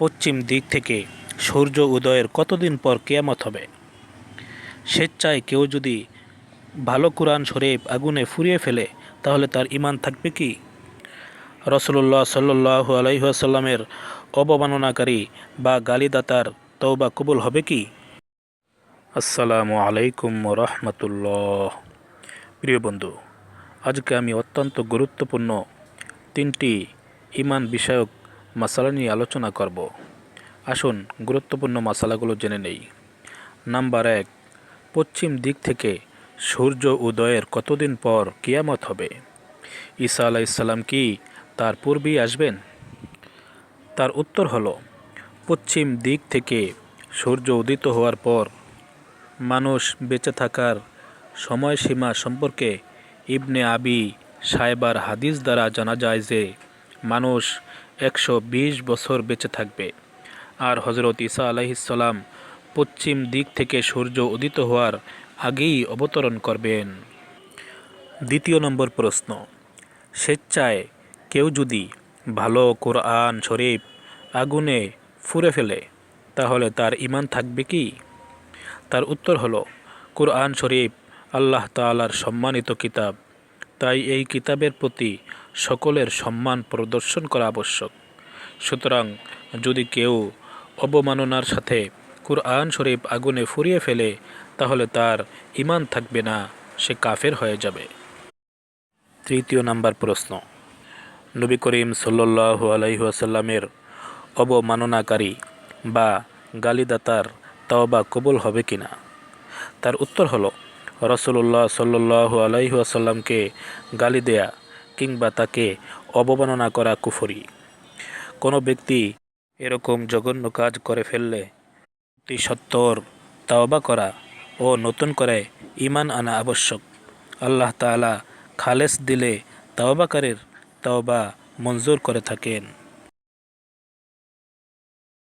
পশ্চিম দিক থেকে সূর্য উদয়ের কতদিন পর কেয়ামত হবে? স্বেচ্ছায় কেউ যদি ভালো কোরআন শরীফ আগুনে ফুরিয়ে ফেলে, তাহলে তার ইমান থাকবে কি? রসুল্লাহ সাল্লাহ আলাইসাল্লামের অবমাননাকারী বা গালিদাতার তওবা কবুল হবে কি? আসসালামু আলাইকুম রহমতুল্লাহ। প্রিয় বন্ধু, আজকে আমি অত্যন্ত গুরুত্বপূর্ণ তিনটি ইমান বিষয়ক মশালা নিয়ে আলোচনা করব। আসুন গুরুত্বপূর্ণ মশালাগুলো জেনে নেই। নাম্বার এক, পশ্চিম দিক থেকে সূর্য উদয়ের কতদিন পর কিয়ামত হবে? ঈসা আলাইসাল্লাম কি তার পূর্বেই আসবেন? তার উত্তর হল, পশ্চিম দিক থেকে সূর্য উদিত হওয়ার পর মানুষ বেঁচে থাকার সময়সীমা সম্পর্কে ইবনে আবি সাহেবার হাদিস দ্বারা জানা যায় যে মানুষ একশো বিশ বছর বেঁচে থাকবে। আর হজরত ঈসা আলাইসাল্লাম পশ্চিম দিক থেকে সূর্য উদিত হওয়ার আগেই অবতরণ করবেন। দ্বিতীয় নম্বর প্রশ্ন, স্বেচ্ছায় কেউ যদি ভালো কোরআন শরীফ আগুনে ফুরে ফেলে, তাহলে তার ইমান থাকবে কি? তার উত্তর হলো, কোরআন শরীফ আল্লাহ তালার সম্মানিত কিতাব। তাই এই কিতাবের প্রতি সকলের সম্মান প্রদর্শন করা আবশ্যক। সুতরাং যদি কেউ অবমাননার সাথে কুরআন শরীফ আগুনে ফুরিয়ে ফেলে, তাহলে তার ইমান থাকবে না, সে কাফের হয়ে যাবে। তৃতীয় নাম্বার প্রশ্ন। নবী করিম সাল্লু আলাইসাল্লামের অবমাননাকারী বা গালিদাতার তওবা কবুল হবে কি না তার উত্তর হলো রসুল্লাহ সাল্লু আলাইসাল্লামকে গালি দেয়া কিংবা তাকে অবমাননা করা কুফরি। কোনো ব্যক্তি এরকম জঘন্য কাজ করে ফেললে, অতি সত্তর তাওবা করা ও নতুন করে ইমান আনা আবশ্যক। আল্লাহ তালা খালেস দিলে তাওবাকারের তাওবা মঞ্জুর করে থাকেন।